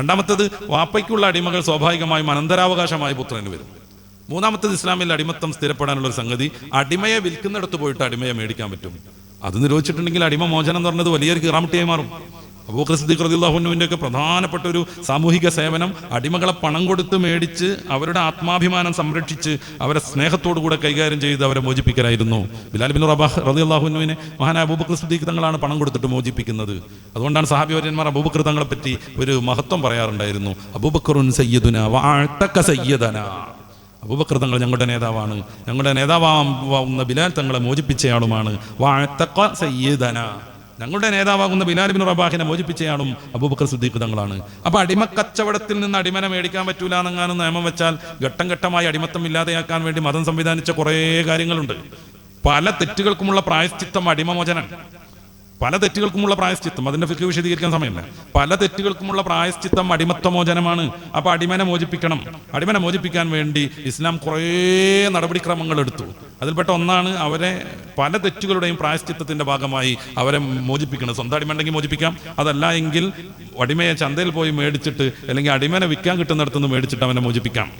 രണ്ടാമത്തത് വാപ്പയ്ക്കുള്ള അടിമകൾ സ്വാഭാവികമായും അനന്തരാവകാശമായി പുത്രന് വരും. മൂന്നാമത്തത് ഇസ്ലാമിൽ അടിമത്തം സ്ഥിരപ്പെടാനുള്ള ഒരു സംഗതി അടിമയെ വിൽക്കുന്നിടത്ത് പോയിട്ട് അടിമയെ മേടിക്കാൻ പറ്റും. അത് നിരോധിച്ചിട്ടുണ്ടെങ്കിൽ അടിമ മോചനം എന്ന് പറഞ്ഞത് വലിയൊരു കിറാമിട്ടിയായി മാറും. അബൂബക്കർ സിദ്ദീഖ് ഒക്കെ പ്രധാനപ്പെട്ട ഒരു സാമൂഹിക സേവനം അടിമകളെ പണം കൊടുത്ത് മേടിച്ച് അവരുടെ ആത്മാഭിമാനം സംരക്ഷിച്ച് അവരെ സ്നേഹത്തോടു കൂടെ കൈകാര്യം ചെയ്ത് അവരെ മോചിപ്പിക്കലായിരുന്നു. ബിലാൽ ബിൻ റബാഹ് റളിയല്ലാഹുവിനെ മഹാന അബൂബക്കർ സിദ്ദീഖ് തങ്ങളാണ് പണം കൊടുത്തിട്ട് മോചിപ്പിക്കുന്നത്. അതുകൊണ്ടാണ് സഹാബിവര്യന്മാർ അബൂബക്കർ തങ്ങളെ പറ്റി ഒരു മഹത്വം പറയാറുണ്ടായിരുന്നു. അബൂബക്കറുൻ സയ്യദുന വാഴ്ത്തക്ക സയ്യദന. അബൂബക്കർ തങ്ങൾ ഞങ്ങളുടെ നേതാവാണ്. ഞങ്ങളുടെ നേതാവാവുന്ന ബിലാൽ തങ്ങളെ മോചിപ്പിച്ചയാളുമാണ്. വാഴ്ത്തക്ക സയ്യദന. ഞങ്ങളുടെ നേതാവാകുന്ന ബിലാൽ ബിൻ റബാഹിനെ മോചിപ്പിച്ചയാളും അബൂബക്കർ സുദ്ദീഖ് തങ്ങളാണ്. അപ്പൊ അടിമക്കച്ചവടത്തിൽ നിന്ന് അടിമനെ മേടിക്കാൻ പറ്റൂല എന്നെങ്ങാനും നിയമം വെച്ചാൽ ഘട്ടം ഘട്ടമായി അടിമത്തം ഇല്ലാതെയാക്കാൻ വേണ്ടി മതം സംവിധാനിച്ച കുറേ കാര്യങ്ങളുണ്ട്. പല തെറ്റുകൾക്കുമുള്ള പ്രായശ്ചിത്തം അടിമമോചനം പല തെറ്റുകൾക്കുമുള്ള പ്രായശ്ചിത്തം അതിന്റെ ഫിക്ക് വിശദീകരിക്കാൻ സമയമില്ല. പല തെറ്റുകൾക്കുമുള്ള പ്രായശ്ചിത്തം അടിമത്തമോചനമാണ്. അപ്പൊ അടിമനെ മോചിപ്പിക്കണം. അടിമനെ മോചിപ്പിക്കാൻ വേണ്ടി ഇസ്ലാം കുറേ നടപടിക്രമങ്ങൾ എടുത്തു. അതിൽപ്പെട്ട ഒന്നാണ് അവരെ പല തെറ്റുകളുടെയും പ്രായശ്ചിത്തത്തിന്റെ ഭാഗമായി അവരെ മോചിപ്പിക്കണം സ്വന്തം അടിമ ഉണ്ടെങ്കിൽ മോചിപ്പിക്കാം. അതല്ല എങ്കിൽ അടിമയെ ചന്തയിൽ പോയി മേടിച്ചിട്ട് അല്ലെങ്കിൽ അടിമനെ വിൽക്കാൻ കിട്ടുന്നിടത്തുനിന്ന് മേടിച്ചിട്ട് അവനെ മോചിപ്പിക്കാം.